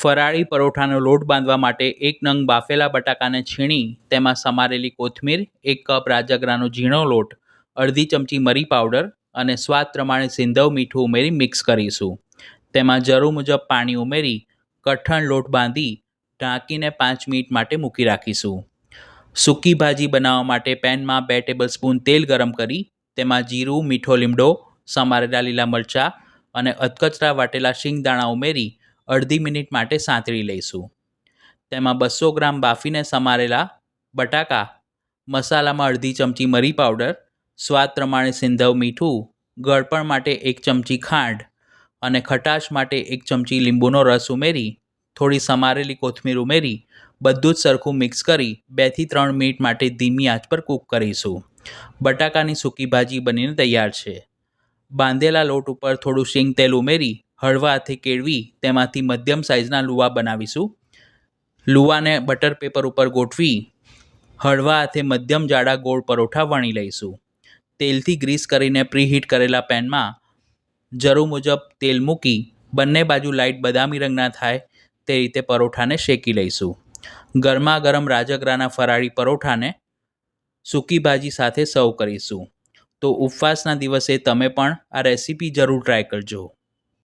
ફરાળી પરોઠાનો લોટ બાંધવા માટે એક નંગ બાફેલા બટાકાને છીણી, તેમાં સમારેલી કોથમીર, એક કપ રાજગરાનો ઝીણો લોટ, અડધી ચમચી મરી પાવડર અને સ્વાદ પ્રમાણે સિંધવ મીઠું ઉમેરી મિક્સ કરીશું. તેમાં જરૂર મુજબ પાણી ઉમેરી, કઠણ લોટ બાંધી ઢાંકીને પાંચ મિનિટ માટે મૂકી રાખીશું. સૂકી ભાજી બનાવવા માટે પેનમાં બે ટેબલ સ્પૂન તેલ ગરમ કરી, તેમાં જીરું, મીઠો લીમડો, સમારેલા લીલા મરચાં અને અધકચરા વાટેલા શીંગદાણા ઉમેરી અડધી મિનિટ માટે સાંતળી લઈશું. તેમાં બસો ગ્રામ બાફીને સમારેલા બટાકા, મસાલામાં અડધી ચમચી મરી પાવડર, સ્વાદ પ્રમાણે સિંધવ મીઠું, ગળપણ માટે એક ચમચી ખાંડ અને ખટાશ માટે એક ચમચી લીંબુનો રસ ઉમેરી, થોડી સમારેલી કોથમીર ઉમેરી, બધું જ સરખું મિક્સ કરી બેથી ત્રણ મિનિટ માટે ધીમી આંચ પર કૂક કરીશું. બટાકાની સૂકી ભાજી બનીને તૈયાર છે. બાંધેલા લોટ ઉપર થોડું શીંગ તેલ ઉમેરી હળવા હાથે કેળવી તેમાંથી મધ્યમ સાઇઝના લુવા બનાવીશું. લુવાને બટર પેપર ઉપર ગોઠવી હળવા હાથે મધ્યમ જાડા ગોળ પરોઠા વણી લઈશું. તેલથી ગ્રીસ કરીને પ્રીહીટ કરેલા પેનમાં જરૂર મુજબ તેલ મૂકી બંને બાજુ લાઇટ બદામી રંગના થાય તે રીતે પરોઠાને શેકી લઈશું. ગરમા ગરમ રાજગરાના ફરાળી પરોઠાને સૂકી ભાજી સાથે સર્વ કરીશું. તો ઉપવાસના દિવસે તમે પણ આ રેસીપી જરૂર ટ્રાય કરજો.